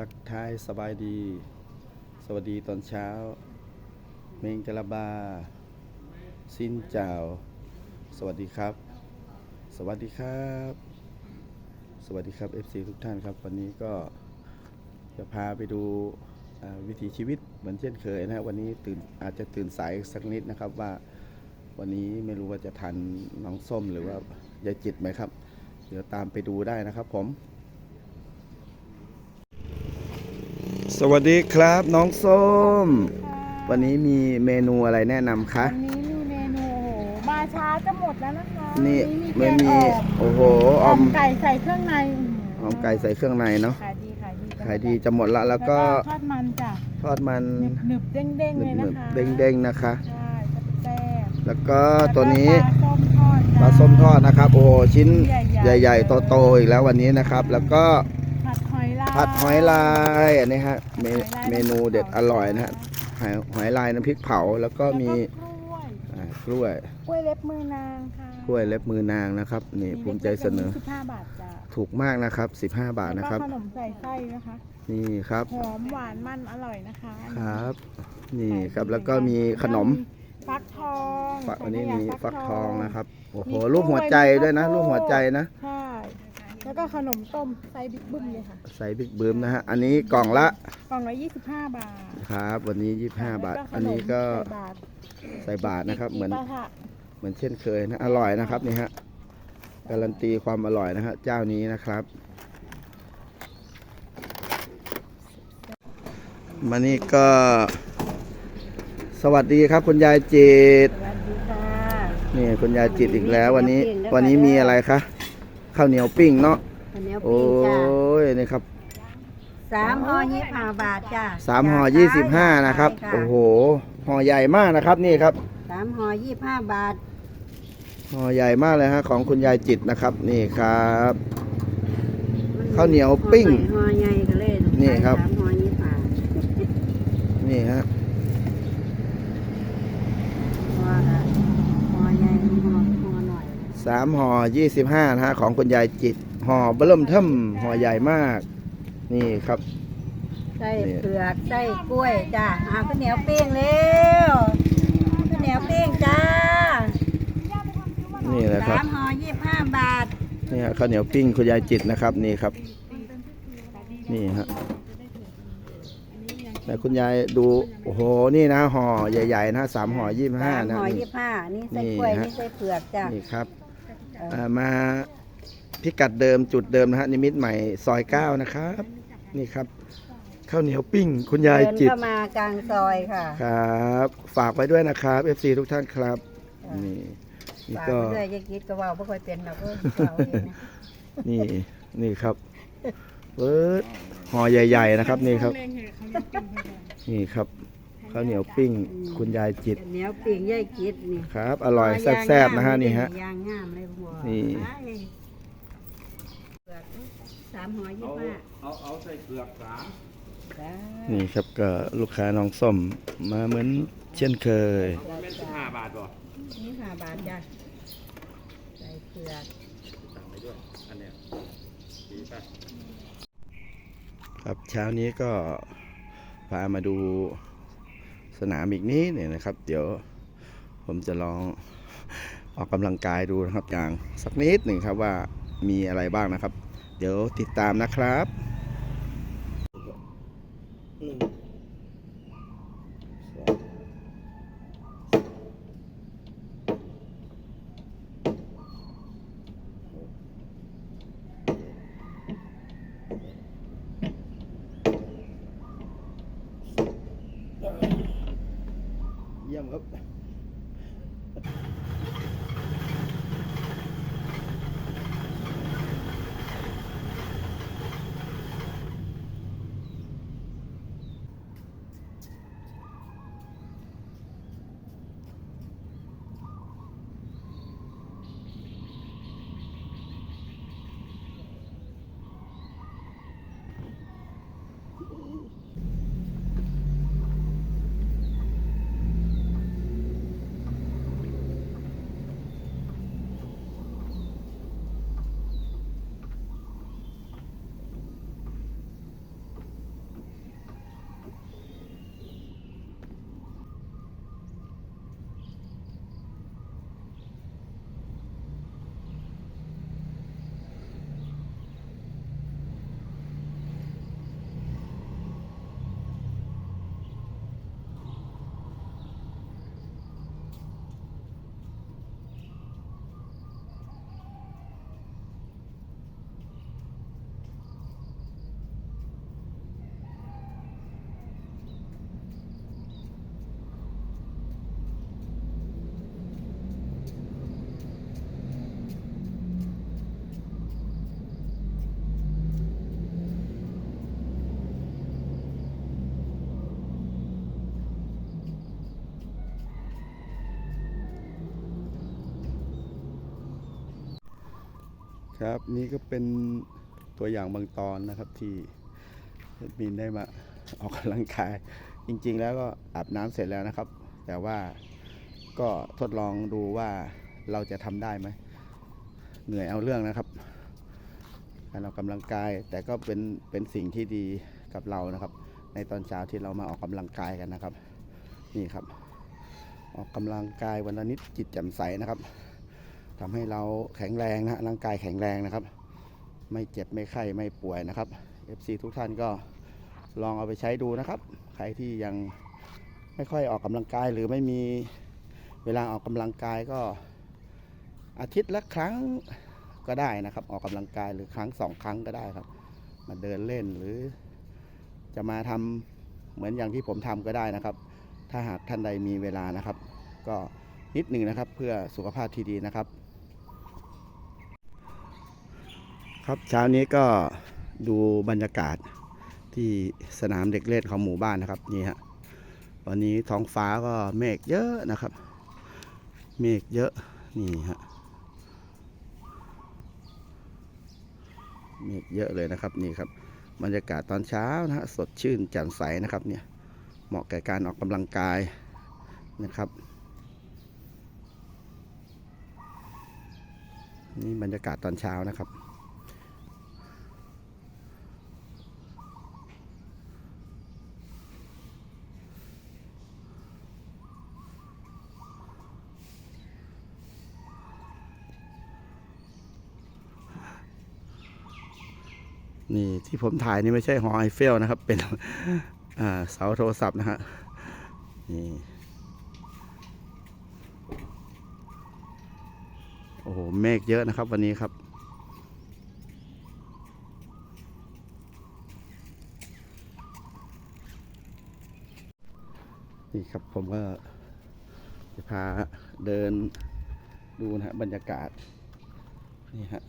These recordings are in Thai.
ทักทายสบายดี สวัสดีตอนเช้า เมงกะลาบา สินเจ้า สวัสดีครับ สวัสดีครับ สวัสดีครับ FC ทุกท่านครับ วันนี้ก็จะพาไปดูวิถีชีวิตเหมือนเช่นเคยนะฮะวันนี้ตื่นอาจจะตื่นสายสักนิดนะครับว่าวันนี้ไม่รู้ว่าจะทันน้องส้มหรือว่ายายจิตไหมครับ เดี๋ยวตามไปดูได้นะครับผม สวัสดีครับน้องส้ม วันนี้มีเมนูอะไรแนะนำคะ วันนี้มีเมนูโอ้โหมาช้าจะหมดแล้วนะคะนี่วัไม่แกงมีอ่อมโอ้โหออ่ออมมไก่ใส่เครื่องในออมไก่ใส่เครื่องในเนาะขายดีขายดีขายดีจะหมดละแล้วก็ทอดมันจ้ะทอดมันหนึบหนึบเด้งเด้งหๆเลยนึนะบคะๆเด้งๆนะคะ ใช่แซ่บแล้วก็ๆตัวนี้แล้วก็ปลาส้มทอดจ้ะปลาส้มทอดนะครับ โอ้โหชิ้นใหญ่ๆ ใหญ่ๆโตๆอีกแล้ววันนี้นะครับ แล้วก็ ผัดหอยลายผัดหอยลายอันนี้ฮะเมหอยลายเมนูเด็ดอร่อยนะฮะหอยหอยลายน้ำพริกเผาแล้วก็แล้วมีกล้วยอ่ากล้วยกล้วยเล็บมือนางค่ะกล้วยเล็บมือนางนะครับนี่ภูมิใจเสนอ สิบห้าบาทจ้ะถูกมากนะครับ 15 บาทนะครับ แล้วก็ขนมใส่ไส้นะคะนี่ครับหอมหวานมันอร่อยนะคะครับ นี่ครับแล้วก็มีขนมฟักทองฝักอันนี้สังขมียาฟักทองนะครับโอ้โหมีกล้วยรูปหัวใจด้วยนะมีรูปข้าวโพดหัวใจนะ ใช่ แล้วก็ขนมต้มไส้บิ๊กบึ้มเลยค่ะใส่บิ๊กบืมนะฮะ อันนี้กล่องละกล่องละ25บาท ครับ วันนี้25บาทแล้วขอันนี้ก็ใส่บาทใส่บาทนะครับ เหมือนกระทะเหมือนเช่นเคยนะ อร่อยนะครับนี่ฮะ การันตีความอร่อยนะฮะ เจ้านี้นะครับมานี่ก็ สวัสดีครับ คุณยายจิตสวัสดีค่ะนี่คุณยายจิตอีกแล้ว วันนี้วันนี้มีอะไรคะ ข้าวเหนียวปิ้งเนาะข้าวเหนียวโอ้ปิ้งจ้ายนี่ครับสามห่อยี่สิบห้าบาทจ้าสามห่อยี่สิบห้านะครับโอ้โหห่อใหญ่มากนะครับนี่ครับสามห่อยี่สิบห้าบาทห่อใหญ่มากเลยฮะของคุณยายจิตนะครับ นี่ครับข้าวเหนียวปิ้งห่อใหญ่ก็เลยนี่ครับสามห่อยี่สิบห้านี่ฮะ ห่อละห่อใหญ่ห่อห่อหน่อย สามห่อยี่สิบห้านะฮะของคุณยายจิตห่อเบิ่มเทิมห่อใหญ่มาก นี่ครับ ไส้นี่เผือกไส้กล้วยจ้าเอาข้าวเหนียวปิ้งเร็วข้าวเหนียวปิ้งจ้านี่แหละครับ สามห่อยี่สิบห้าบาทนี่ฮะข้าวเหนียวปิ้งคุณยายจิตนะครับ นี่ครับ นี่ฮะแต่คุณยายดูโอ้โหนี่นะห่อใหญ่ ๆ นะสามห่อยี่สิบห้าสามนะห่อนี่ ยี่สิบห้านี่ไส้นี่กล้วยฮะ นี่ไส้เผือกจ้านี่ครับเอออ่า มาพิกัดเดิมจุดเดิมนะฮะนิมิตใหม่ซอยเก้านะครับ นี่ครับ ข้าวเหนียวปิ้ง คุณยายเดินจิตเข้ามากลางซอยค่ะครับ ฝากไว้ด้วยนะครับ FC ทุกท่านครับ นี่นี่ฝากก็ ไปด้วยยายกิดก็เว่าไม่ค่อยเป็นหรอกเออเว้าเองนะนี่นี่ครับเปิดห่อใหญ่ ๆ นะครับ นี่ครับ นี่ครับ ข้าวเหนียวปิ้ง คุณยายจิตเหนียวปิ่งยายกิดนี่ครับ อร่อยแซ่บๆนะฮะนี่ฮะย่างงามเลยหัวนี่สามหัวยี่สิบห้าเอาเอาใส่เปลือกสามจ้านี่ครับก็ลูกค้าน้องส้มมาเหมือนเช่นเคยว่าแม่นสิบห้าบาทบ่นี่ห้าบาทจ้ะใส่เผือกสั่งไปด้วยอันเนี้ยดีป่ะครับเช้านี้ก็พามาดู สนามอีกนิดหนึ่งนะครับ เดี๋ยวผมจะลองออกกำลังกายดูนะครับอย่างสักนิดหนึ่งครับว่ามีอะไรบ้างนะครับ เดี๋ยวติดตามนะครับเยี่ยมครับ ค ครับนี่ก็เป็นตัวอย่างบางตอนนะครับที่แอดมินได้มาออกกำลังกาย จริงๆแล้วก็อาบน้ำเสร็จแล้วนะครับ แต่ว่าก็ทดลองดูว่าเราจะทำได้ไหมเหนื่อยเอาเรื่องนะครับการออกกำลังกายแต่ก็เป็นเป็นสิ่งที่ดีกับเรานะครับ ในตอนเช้าที่เรามาออกกำลังกายกันนะครับ นี่ครับ ออกกำลังกายวันละนิดจิตแจ่มใสนะครับ ทำให้เราแข็งแรงนะร่างกายแข็งแรงนะครับ ไม่เจ็บไม่ไข้ไม่ป่วยนะครับ FC ทุกท่านก็ลองเอาไปใช้ดูนะครับ ใครที่ยังไม่ค่อยออกกำลังกายหรือไม่มีเวลาออกกำลังกายก็อาทิตย์ละครั้งก็ได้นะครับ ออกกำลังกายหรือครั้งสองครั้งก็ได้ครับ มาเดินเล่นหรือจะมาทำเหมือนอย่างที่ผมทำก็ได้นะครับ ถ้าหากท่านใดมีเวลานะครับ ก็นิดหนึ่งนะครับเพื่อสุขภาพที่ดีนะครับ ครับเช้านี้ก็ดูบรรยากาศที่สนามเด็กเล่นของหมู่บ้านนะครับนี่ฮะวันนี้ท้องฟ้าก็เมฆเยอะนะครับ เมฆเยอะนี่ฮะเมฆเยอะเลยนะครับนี่ครับ บรรยากาศตอนเช้านะฮะสดชื่นแจ่มใสนะครับเนี่ยเหมาะแก่การออกกำลังกายนะครับ นี่บรรยากาศตอนเช้านะครับ นี่ที่ผมถ่ายนี่ไม่ใช่หอไอเฟลนะครับ เป็นเสาโทรศัพท์นะฮะนี่โอ้โหเมฆเยอะนะครับวันนี้ครับนี่ครับผมก็จะพาเดินดูนะฮะบรรยากาศ นี่ฮะ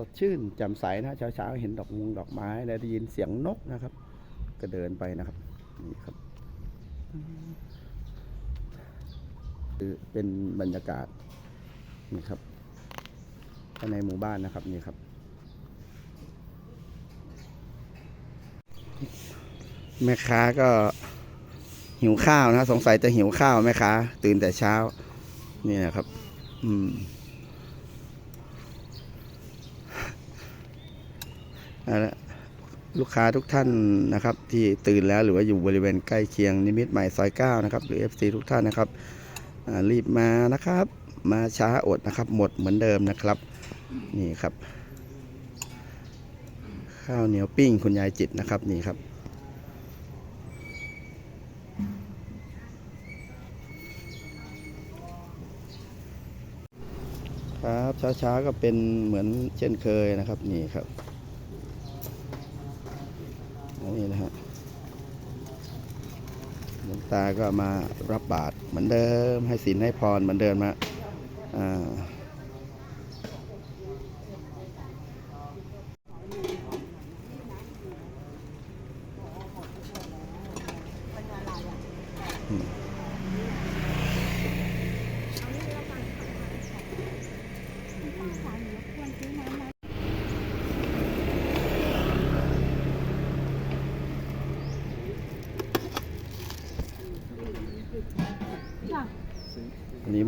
สดชื่นแจ่มใสนะเช้าเช้าๆเห็นดอกมงดอกไม้และได้ยินเสียงนกนะครับ ก็เดินไปนะครับนี่ครับคือเป็นบรรยากาศนี่ครับภายในหมู่บ้านนะครับนี่ครับ แม่ค้าก็หิวข้าวนะ สงสัยจะหิวข้าวแม่ค้าตื่นแต่เช้า นี่นะครับ อืม เอา ลูกค้าทุกท่านนะครับ ที่ตื่นแล้วหรือว่าอยู่บริเวณใกล้เคียงนิมิตใหม่ซอย9นะครับหรือ FC ทุกท่านนะครับรีบมานะครับ มาช้าอดนะครับ หมดเหมือนเดิมนะครับ นี่ครับ ข้าวเหนียวปิ้งคุณยายจิตนะครับนี่ครับครับช้าๆก็เป็นเหมือนเช่นเคยนะครับนี่ครับ อันนี้นะฮะหลวง ตาก็มารับบาตรเหมือนเดิม ให้ศีลให้พรเหมือนเดิมมาอ่า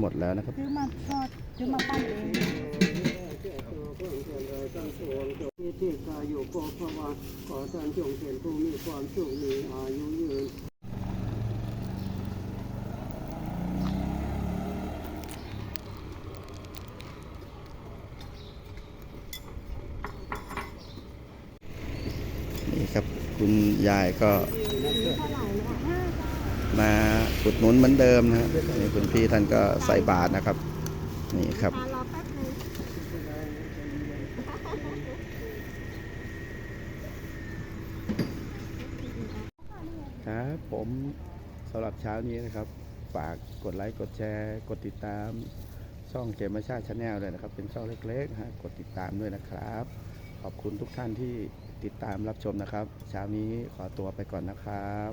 หมดแล้วนะครับซื้อมาทอดซื้อมาปั้นเองที่กายอยู่โกภวะขอท่านจงเป็นผู้มีความสุขมีอายุยืนนี่ครับคุณยายก็ มาอุดหนุนเหมือนเดิมนะฮะนี่คุณพี่ท่านก็ใส่บาทนะครับ นี่ครับครับผมสำหรับเช้านี้นะครับ ฝากกดไลค์กดแชร์ กดติดตามช่องเกมมาชาติชาแนลเลยนะครับ เป็นช่องเล็กๆฮะกดติดตามด้วยนะครับ ขอบคุณทุกท่านที่ติดตามรับชมนะครับ เช้านี้ขอตัวไปก่อนนะครับ